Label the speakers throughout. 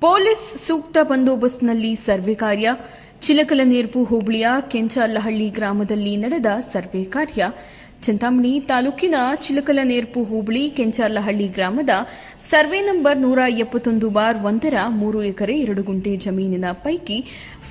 Speaker 1: Police ಸೂಕ್ತ ಬಂದೋಬಸ್ತ್ನಲ್ಲಿ survey ಕಾರ್ಯ. ಚಿಲಕಲನೇರ್ಪು ಹೋಬಳಿಯ ಕೆಂಚಾರ್ಲಹಳ್ಳಿ ಗ್ರಾಮದಲ್ಲಿ ನಡೆದ ಸರ್ವೆ ಕಾರ್ಯ. ಚಿಂತಾಮಣಿ ತಾಲೂಕಿನ ಚಿಲಕಲನೇರ್ಪು ಹೋಬಳಿ ಕೆಂಚಾರ್ಲಹಳ್ಳಿ ಗ್ರಾಮದ ಸರ್ವೆ ನಂಬರ್ ನೂರ ಎಪ್ಪತ್ತೊಂದು ಬಾರ್ ಒಂದರ ಮೂರು ಎಕರೆ ಎರಡು ಗುಂಟೆ ಜಮೀನಿನ ಪೈಕಿ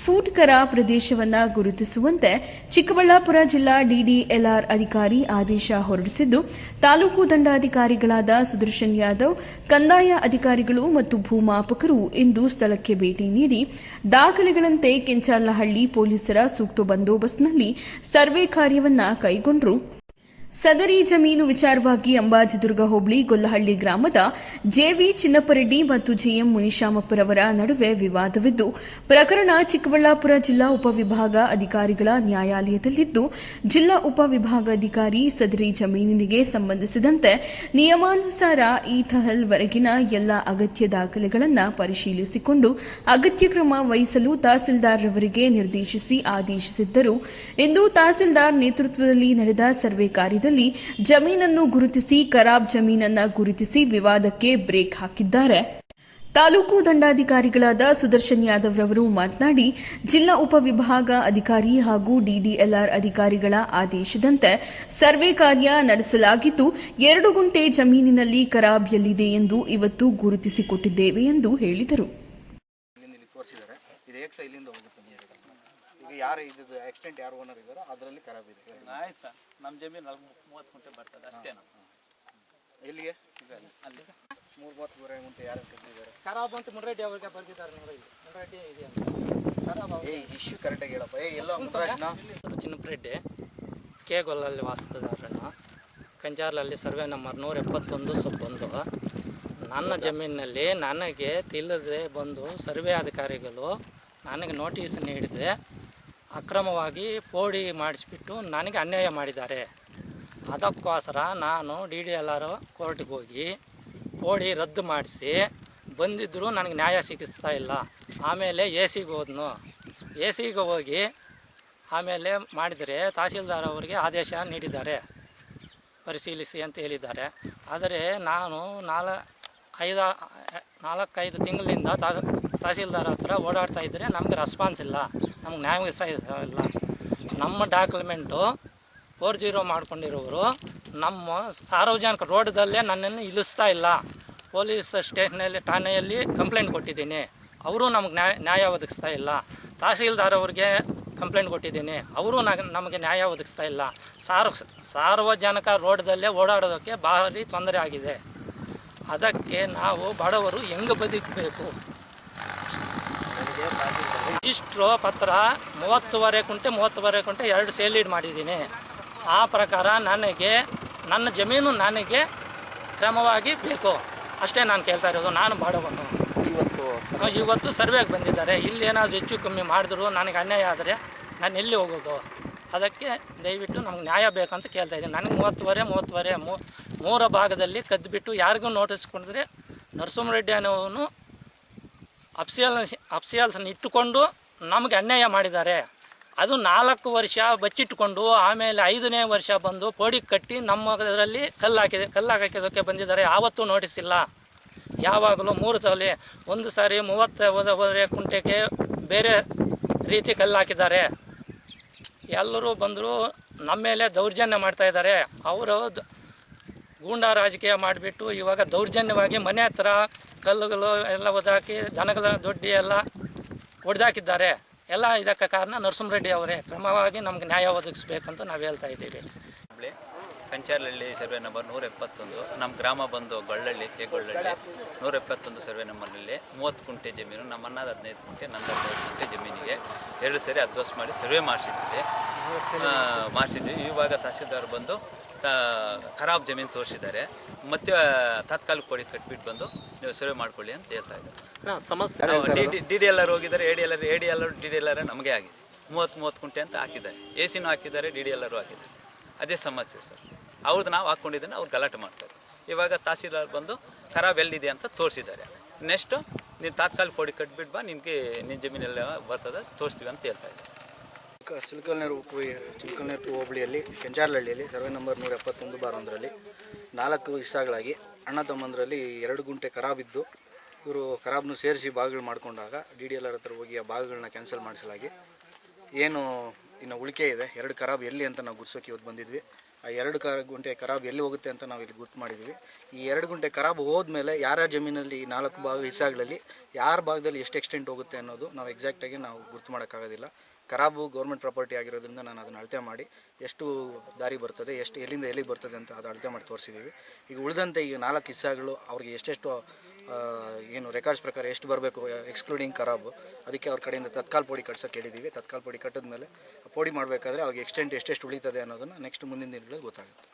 Speaker 1: ಫೂಟ್ಕರ ಪ್ರದೇಶವನ್ನು ಗುರುತಿಸುವಂತೆ ಚಿಕ್ಕಬಳ್ಳಾಪುರ ಜಿಲ್ಲಾ ಡಿಡಿಎಲ್ಆರ್ ಅಧಿಕಾರಿ ಆದೇಶ ಹೊರಡಿಸಿದ್ದು, ತಾಲೂಕು ದಂಡಾಧಿಕಾರಿಗಳಾದ ಸುದರ್ಶನ್ ಯಾದವ್, ಕಂದಾಯ ಅಧಿಕಾರಿಗಳು ಮತ್ತು ಭೂಮಾಪಕರು ಇಂದು ಸ್ಥಳಕ್ಕೆ ಭೇಟಿ ನೀಡಿ, ದಾಖಲೆಗಳಂತೆ ಕೆಂಚಾರ್ಲಹಳ್ಳಿ ಪೊಲೀಸರ ಸೂಕ್ತ ಬಂದೋಬಸ್ತ್ನಲ್ಲಿ ಸರ್ವೆ ಕಾರ್ಯವನ್ನು ಕೈಗೊಂಡರು. ಸದರಿ ಜಮೀನು ವಿಚಾರವಾಗಿ ಅಂಬಾಜಿದುರ್ಗ ಹೋಬಳಿ ಗೊಲ್ಲಹಳ್ಳಿ ಗ್ರಾಮದ ಜೆವಿ ಚಿನ್ನಪ್ಪರೆಡ್ಡಿ ಮತ್ತು ಜಿಎಂ ಮುನಿಶಾಮಪ್ಪರವರ ನಡುವೆ ವಿವಾದವಿದ್ದು, ಪ್ರಕರಣ ಚಿಕ್ಕಬಳ್ಳಾಪುರ ಜಿಲ್ಲಾ ಉಪವಿಭಾಗ ಅಧಿಕಾರಿಗಳ ನ್ಯಾಯಾಲಯದಲ್ಲಿದ್ದು, ಜಿಲ್ಲಾ ಉಪವಿಭಾಗಾಧಿಕಾರಿ ಸದರಿ ಜಮೀನಿಗೆ ಸಂಬಂಧಿಸಿದಂತೆ ನಿಯಮಾನುಸಾರ ಈ ತಹಲ್ವರೆಗಿನ ಎಲ್ಲ ಅಗತ್ಯ ದಾಖಲೆಗಳನ್ನು ಪರಿಶೀಲಿಸಿಕೊಂಡು ಅಗತ್ಯ ಕ್ರಮ ವಹಿಸಲು ತಹಸೀಲ್ದಾರ್ರವರಿಗೆ ನಿರ್ದೇಶಿಸಿ ಆದೇಶಿಸಿದ್ದರು. ಇಂದು ತಹಸೀಲ್ದಾರ್ ನೇತೃತ್ವದಲ್ಲಿ ನಡೆದ ಸರ್ವೆ ಕಾರ್ಯದಲ್ಲಿ ಜಮೀನನ್ನು ಗುರುತಿಸಿ ಖರಾಬ್ ಜಮೀನನ್ನ ಗುರುತಿಸಿ ವಿವಾದಕ್ಕೆ ಬ್ರೇಕ್ ಹಾಕಿದ್ದಾರೆ. ತಾಲೂಕು ದಂಡಾಧಿಕಾರಿಗಳಾದ ಸುದರ್ಶನ್ ಯಾದವ್ ರವರು ಮಾತನಾಡಿ, ಜಿಲ್ಲಾ ಉಪವಿಭಾಗ ಅಧಿಕಾರಿ ಹಾಗೂ ಡಿಡಿಎಲ್ಆರ್ ಅಧಿಕಾರಿಗಳ ಆದೇಶದಂತೆ ಸರ್ವೆ ಕಾರ್ಯ ನಡೆಸಲಾಗಿದ್ದು, ಎರಡು ಗುಂಟೆ ಜಮೀನಿನಲ್ಲಿ ಖರಾಬ್ ಎಲ್ಲಿದೆ ಎಂದು ಇವತ್ತು ಗುರುತಿಸಿಕೊಟ್ಟಿದ್ದೇವೆ ಎಂದು ಹೇಳಿದರು.
Speaker 2: ಈಗ ಯಾರು ಇದು ಎಕ್ಸ್ಟೆಂಟ್ ಯಾರು ಓನರ್ ಇದ್ದಾರೋ ಅದರಲ್ಲಿ ಖರಾಬ್ ಇದೆ
Speaker 3: ಆಯ್ತು? ಸರ್ ನಮ್ಮ ಜಮೀನು ನಾಲ್ಕು ಮೂವತ್ತು ಗುಂಟೆ ಬರ್ತದೆ ಅಷ್ಟೇ ನಾವು
Speaker 2: ಎಲ್ಲಿಗೆ?
Speaker 3: ಅಲ್ಲಿ
Speaker 2: ಮೂರು ಮೂವತ್ತು ಮೂರ ಗುಂಟೆ ಯಾರು ಕಟ್ಟಿದ್ದಾರೆ?
Speaker 3: ಖರಾಬ್ ಅಂತ ಮುನ್ರೆಡ್ಡಿ ಅವರಿಗೆ ಬರ್ತಿದ್ದಾರೆ ನೋಡಿ ಮುನ್ರೆಡ್ಡಿ ಇದೆ ಅಂತ.
Speaker 2: ಏ ಇಶ್ಯೂ ಕರೆಕ್ಟಾಗಿ ಹೇಳಪ್ಪ. ಏ ಎಲ್ಲ
Speaker 4: ಚಿನ್ನಪ್ರೆಡ್ಡಿ ಕೇಗೊಲ್ಲಲ್ಲಿ ಕೆ ಗೊಲ್ಲಲ್ಲಿ ವಾಸದಾರನು ಕಂಜಾರ್ಲಲ್ಲಿ ಸರ್ವೆ ನಂಬರ್ ನೂರ ಎಪ್ಪತ್ತೊಂದು ಸೊಪ್ಪೊಂದು. ನನ್ನ ಜಮೀನಿನಲ್ಲಿ ನನಗೆ ತಿಳಿದೇ ಬಂದು ಸರ್ವೆ ಅಧಿಕಾರಿಗಳು ನನಗೆ ನೋಟಿಸ್ ನೀಡಿದೆ ಅಕ್ರಮವಾಗಿ ಪೋಡಿ ಮಾಡಿಸ್ಬಿಟ್ಟು ನನಗೆ ಅನ್ಯಾಯ ಮಾಡಿದ್ದಾರೆ. ಅದಕ್ಕೋಸ್ಕರ ನಾನು ಡಿ ಡಿ ಎಲ್ ಆರ್ ಕೋರ್ಟ್ಗೆ ಹೋಗಿ ಪೋಡಿ ರದ್ದು ಮಾಡಿಸಿ ಬಂದಿದ್ದರೂ ನನಗೆ ನ್ಯಾಯ ಸಿಗಿಸ್ತಾ ಇಲ್ಲ. ಆಮೇಲೆ ಎ ಸಿಗೆ ಹೋದ್ನು. ಎ ಸಿಗೆ ಹೋಗಿ ಆಮೇಲೆ ಮಾಡಿದರೆ ತಹಸೀಲ್ದಾರ್ ಅವರಿಗೆ ಆದೇಶ ನೀಡಿದ್ದಾರೆ. ಪರಿಶೀಲಿಸಿ ಅಂತ ಹೇಳಿದ್ದಾರೆ. ಆದರೆ ನಾನು ನಾಲ, ಐದು, ನಾಲ್ಕೈದು ತಿಂಗಳಿಂದ ತಹಸೀಲ್ದಾರ್ ಹತ್ರ ಓಡಾಡ್ತಾ ಇದ್ದರೆ ನಮಗೆ ರೆಸ್ಪಾನ್ಸ್ ಇಲ್ಲ. ನಮ್ಗೆ ನ್ಯಾಯ ಇಲ್ಲ ನಮ್ಮ ಡಾಕ್ಯುಮೆಂಟು ಫೋರ್ ಜೀರೋ ಮಾಡ್ಕೊಂಡಿರೋರು ನಮ್ಮ ಸಾರ್ವಜನಿಕ ರೋಡ್ದಲ್ಲೇ ನನ್ನನ್ನು ಇಳಿಸ್ತಾ ಇಲ್ಲ. ಪೊಲೀಸ್ ಸ್ಟೇಷನಲ್ಲಿ, ಠಾಣೆಯಲ್ಲಿ ಕಂಪ್ಲೇಂಟ್ ಕೊಟ್ಟಿದ್ದೀನಿ. ಅವರು ನಮಗೆ ನ್ಯಾಯ ನ್ಯಾಯ ಒದಗಿಸ್ತಾ ಇಲ್ಲ. ತಹಸೀಲ್ದಾರ್ ಅವ್ರಿಗೆ ಕಂಪ್ಲೇಂಟ್ ಕೊಟ್ಟಿದ್ದೀನಿ. ಅವರು ನಮಗೆ ನ್ಯಾಯ ಒದಗಿಸ್ತಾ ಇಲ್ಲ. ಸಾರ್ವ ಸಾರ್ವಜನಿಕ ರೋಡ್ದಲ್ಲೇ ಓಡಾಡೋದಕ್ಕೆ ಭಾರಿ ತೊಂದರೆ ಆಗಿದೆ. ಅದಕ್ಕೆ ನಾವು ಬಡವರು ಹೆಂಗೆ ಬದುಕಬೇಕು? ಇಷ್ಟು ಪತ್ರ ಮೂವತ್ತುವರೆ ಕುಂಟೆ ಮೂವತ್ತುವರೆ ಕುಂಟೆ ಎರಡು ಸೇಲೀಡ್ ಮಾಡಿದ್ದೀನಿ. ಆ ಪ್ರಕಾರ ನನಗೆ ನನ್ನ ಜಮೀನು ನನಗೆ ಕ್ರಮವಾಗಿ ಬೇಕು. ಅಷ್ಟೇ ನಾನು ಕೇಳ್ತಾ ಇರೋದು ನಾನು ಬಾಡವನು.
Speaker 2: ಇವತ್ತು
Speaker 4: ಇವತ್ತು ಸರ್ವೆಗೆ ಬಂದಿದ್ದಾರೆ. ಇಲ್ಲಿ ಏನಾದರೂ ಹೆಚ್ಚು ಕಮ್ಮಿ ಮಾಡಿದ್ರು ನನಗೆ ಅನ್ಯಾಯ ಆದರೆ ನಾನು ಎಲ್ಲಿ ಹೋಗೋದು? ಅದಕ್ಕೆ ದಯವಿಟ್ಟು ನಮ್ಗೆ ನ್ಯಾಯ ಬೇಕಂತ ಕೇಳ್ತಾ ಇದ್ದೀನಿ. ನನಗೆ ಮೂವತ್ತುವರೆ ಮೂವತ್ತುವರೆ ಮೂರ ಭಾಗದಲ್ಲಿ ಕದ್ದುಬಿಟ್ಟು ಯಾರಿಗೂ ನೋಟಿಸ್ ನರಸಿಂಹ ನರಸಿಂಹರೆಡ್ಡಿ ಅನ್ನೋನು ಅಫ್ಸಿಯಲ್ ಅಫ್ಸಿಯಲ್ಸನ್ನು ಇಟ್ಟುಕೊಂಡು ನಮಗೆ ಅನ್ಯಾಯ ಮಾಡಿದ್ದಾರೆ. ಅದು ನಾಲ್ಕು ವರ್ಷ ಬಚ್ಚಿಟ್ಟುಕೊಂಡು ಆಮೇಲೆ ಐದನೇ ವರ್ಷ ಬಂದು ಪೋಡಿ ಕಟ್ಟಿ ನಮ್ಮದರಲ್ಲಿ ಕಲ್ಲು ಹಾಕಿದೆ, ಕಲ್ಲು ಹಾಕಿದ್ದಕ್ಕೆ ಬಂದಿದ್ದಾರೆ. ಯಾವತ್ತೂ ನೋಟಿಸ್ ಇಲ್ಲ. ಯಾವಾಗಲೂ ಮೂರು ಸಲ, ಒಂದು ಸಾರಿ ಮೂವತ್ತವರೆ ಕುಂಟೆಗೆ ಬೇರೆ ರೀತಿ ಕಲ್ಲು ಹಾಕಿದ್ದಾರೆ. ಎಲ್ಲರೂ ಬಂದರೂ ನಮ್ಮ ಮೇಲೆ ದೌರ್ಜನ್ಯ ಮಾಡ್ತಾ ಇದ್ದಾರೆ. ಅವರು ಗೂಂಡಾ ರಾಜಕೀಯ ಮಾಡಿಬಿಟ್ಟು ಇವಾಗ ದೌರ್ಜನ್ಯವಾಗಿ ಮನೆ ಹತ್ರ ಕಲ್ಲುಗಳು ಎಲ್ಲ ಒದಾಕಿ ದನಗಳ ದೊಡ್ಡಿ ಎಲ್ಲ ಒಡೆದಾಕಿದ್ದಾರೆ. ಎಲ್ಲ ಇದಕ್ಕೆ ಕಾರಣ ನರಸಿಂಹರೆಡ್ಡಿ ಅವರೇ. ಕ್ರಮವಾಗಿ ನಮ್ಗೆ ನ್ಯಾಯ ಒದಗಿಸ್ಬೇಕಂತ ನಾವು ಹೇಳ್ತಾ ಇದ್ದೀವಿ.
Speaker 5: ಕಂಚಾರ್ಲಹಳ್ಳಿ ಸರ್ವೆ ನಂಬರ್ ನೂರ ಎಪ್ಪತ್ತೊಂದು ನಮ್ಮ ಗ್ರಾಮ ಬಂದು ಗೊಳ್ಳಳ್ಳಿ ಕೆ ಗೊಳ್ಳಳ್ಳಿ. ನೂರ ಎಪ್ಪತ್ತೊಂದು ಸರ್ವೆ ನಂಬರ್ನಲ್ಲಿ ಮೂವತ್ತು ಕುಂಟೆ ಜಮೀನು ನಮ್ಮ ಅನ್ನದ ಹದಿನೈದು ಕುಂಟೆ ನನ್ನ ಹದಿನೈದು ಕುಂಟೆ ಜಮೀನಿಗೆ ಎರಡು ಸರಿ ಅಧ್ವಸ್ ಮಾಡಿ ಸರ್ವೆ ಮಾಡಿಸಿದ್ದೆ ಮಾಡಿಸಿದ್ವಿ. ಇವಾಗ ತಹಸೀಲ್ದಾರ್ ಬಂದು ಖರಾಬ್ ಜಮೀನು ತೋರಿಸಿದ್ದಾರೆ. ಮತ್ತೆ ತಾತ್ಕಾಲಿಕ ಕೊಡಿ ಕಟ್ಬಿಟ್ಟು ಬಂದು ನೀವು ಸರ್ವೆ ಮಾಡ್ಕೊಳ್ಳಿ ಅಂತ ಹೇಳ್ತಾ ಇದ್ದಾರೆ.
Speaker 4: ಸಮಸ್ಯೆ
Speaker 5: ಡಿ ಡಿ ಎಲ್ ಆರ್ ಹೋಗಿದ್ದಾರೆ. A D L R A D L R D D L R ನಮಗೆ ಆಗಿದೆ. ಮೂವತ್ತು ಮೂವತ್ತು ಕುಂಟೆ ಅಂತ ಹಾಕಿದ್ದಾರೆ. ಎ ಸಿನೂ ಹಾಕಿದ್ದಾರೆ ಡಿ ಡಿ ಎಲ್ ಆರು ಹಾಕಿದ್ದಾರೆ. ಅದೇ ಸಮಸ್ಯೆ ಸರ್. ಅವ್ರದ್ದು ನಾವು ಹಾಕ್ಕೊಂಡಿದ್ದೇನೆ ಅವ್ರು ಗಲಾಟೆ ಮಾಡ್ತಾರೆ. ಇವಾಗ ತಹಸೀಲ್ದಾರ್ ಬಂದು ಖರಾಬ್ ಎಲ್ಲಿದೆ ಅಂತ ತೋರಿಸಿದ್ದಾರೆ. ನೆಕ್ಸ್ಟು ನೀನು ತಾತ್ಕಾಲಿಕ ಕೊಡಿ ಕಟ್ಬಿಟ್ಟು ಬಾ ನಿಮಗೆ ನಿನ್ನ ಜಮೀನೆಲ್ಲ ಬರ್ತದೆ, ತೋರಿಸ್ತೀವಿ ಅಂತ ಹೇಳ್ತಾ ಇದ್ದಾರೆ
Speaker 2: ಸಿಲ್ಕಲ್ನೇರು ಚಿಲ್ಕಲ್ನೇರು ಹೋಬಳಿಯಲ್ಲಿ, ಕೆಂಜಾರ್ಲಹಳ್ಳಿಯಲ್ಲಿ ಸರ್ವೆ ನಂಬರ್ ನೂರ ಎಪ್ಪತ್ತೊಂದು ಬಾರ್ ಒಂದರಲ್ಲಿ ನಾಲ್ಕು ಇಸ್ಸಾಗಳಾಗಿ ಅಣ್ಣ ತಮ್ಮಂದರಲ್ಲಿ ಎರಡು ಗುಂಟೆ ಖರಾಬಿದ್ದು ಇವರು ಖರಾಬ್ನು ಸೇರಿಸಿ ಭಾಗಗಳು ಮಾಡಿಕೊಂಡಾಗ ಡಿ ಡಿ ಎಲ್ ಆರ್ ಹತ್ರ ಹೋಗಿ ಆ ಭಾಗಗಳನ್ನ ಕ್ಯಾನ್ಸಲ್ ಮಾಡಿಸಲಾಗಿ. ಏನು ಇನ್ನು ಉಳಿಕೆ ಇದೆ. ಎರಡು ಖರಾಬ್ ಎಲ್ಲಿ ಅಂತ ನಾವು ಗುರ್ಸೋಕೆ ಇವತ್ತು ಬಂದಿದ್ವಿ. ಆ ಎರಡು ಕರ ಗುಂಟೆ ಖರಾಬ್ ಎಲ್ಲಿ ಹೋಗುತ್ತೆ ಅಂತ ನಾವು ಇಲ್ಲಿ ಗುರ್ತು ಮಾಡಿದ್ವಿ. ಈ ಎರಡು ಗುಂಟೆ ಖರಾಬ್ ಹೋದ್ಮೇಲೆ ಯಾರ್ಯಾರ ಜಮೀನಲ್ಲಿ ಈ ನಾಲ್ಕು ಭಾಗ ಹಿಸಾಗಳಲ್ಲಿ ಯಾರ ಭಾಗದಲ್ಲಿ ಎಷ್ಟು ಎಕ್ಸ್ಟೆಂಟ್ ಹೋಗುತ್ತೆ ಅನ್ನೋದು ನಾವು ಎಕ್ಸಾಕ್ಟಾಗಿ ನಾವು ಗುರ್ತು ಮಾಡೋಕ್ಕಾಗೋದಿಲ್ಲ. ಖರಾಬು ಗೌರ್ಮೆಂಟ್ ಪ್ರಾಪರ್ಟಿ ಆಗಿರೋದ್ರಿಂದ ನಾನು ಅದನ್ನು ಅಳತೆ ಮಾಡಿ ಎಷ್ಟು ದಾರಿ ಬರ್ತದೆ, ಎಷ್ಟು ಎಲ್ಲಿಂದ ಎಲ್ಲಿಗೆ ಬರ್ತದೆ ಅಂತ ಅದು ಅಳತೆ ಮಾಡಿ ತೋರಿಸಿದ್ದೀವಿ. ಈಗ ಉಳಿದಂತೆ ಈಗ ನಾಲ್ಕು ಹಿಸ್ಸಾಗಳು ಅವ್ರಿಗೆ ಎಷ್ಟೆಷ್ಟು ಏನು ರೆಕಾರ್ಡ್ಸ್ ಪ್ರಕಾರ ಎಷ್ಟು ಬರಬೇಕು ಎಕ್ಸ್ಕ್ಲೂಡಿಂಗ್ ಖರಾಬು ಅದಕ್ಕೆ ಅವ್ರ ಕಡೆಯಿಂದ ತತ್ಕಾಲ್ ಪೋಡಿ ಕಟ್ಸೋಕೆ ಹೇಳಿದ್ದೀವಿ ತತ್ಕಾಲ್ ಪೋಡಿ ಕಟ್ಟಿದ್ಮೇಲೆ ಪೋಡಿ ಮಾಡಬೇಕಾದ್ರೆ ಅವ್ರಿಗೆ ಎಕ್ಸ್ಟೆಂಟ್ ಎಷ್ಟೆಷ್ಟು ಉಳಿತದೆ ಅನ್ನೋದನ್ನು ನೆಕ್ಸ್ಟ್ ಮುಂದಿನ ದಿನಗಳಲ್ಲಿ ಗೊತ್ತಾಗುತ್ತೆ.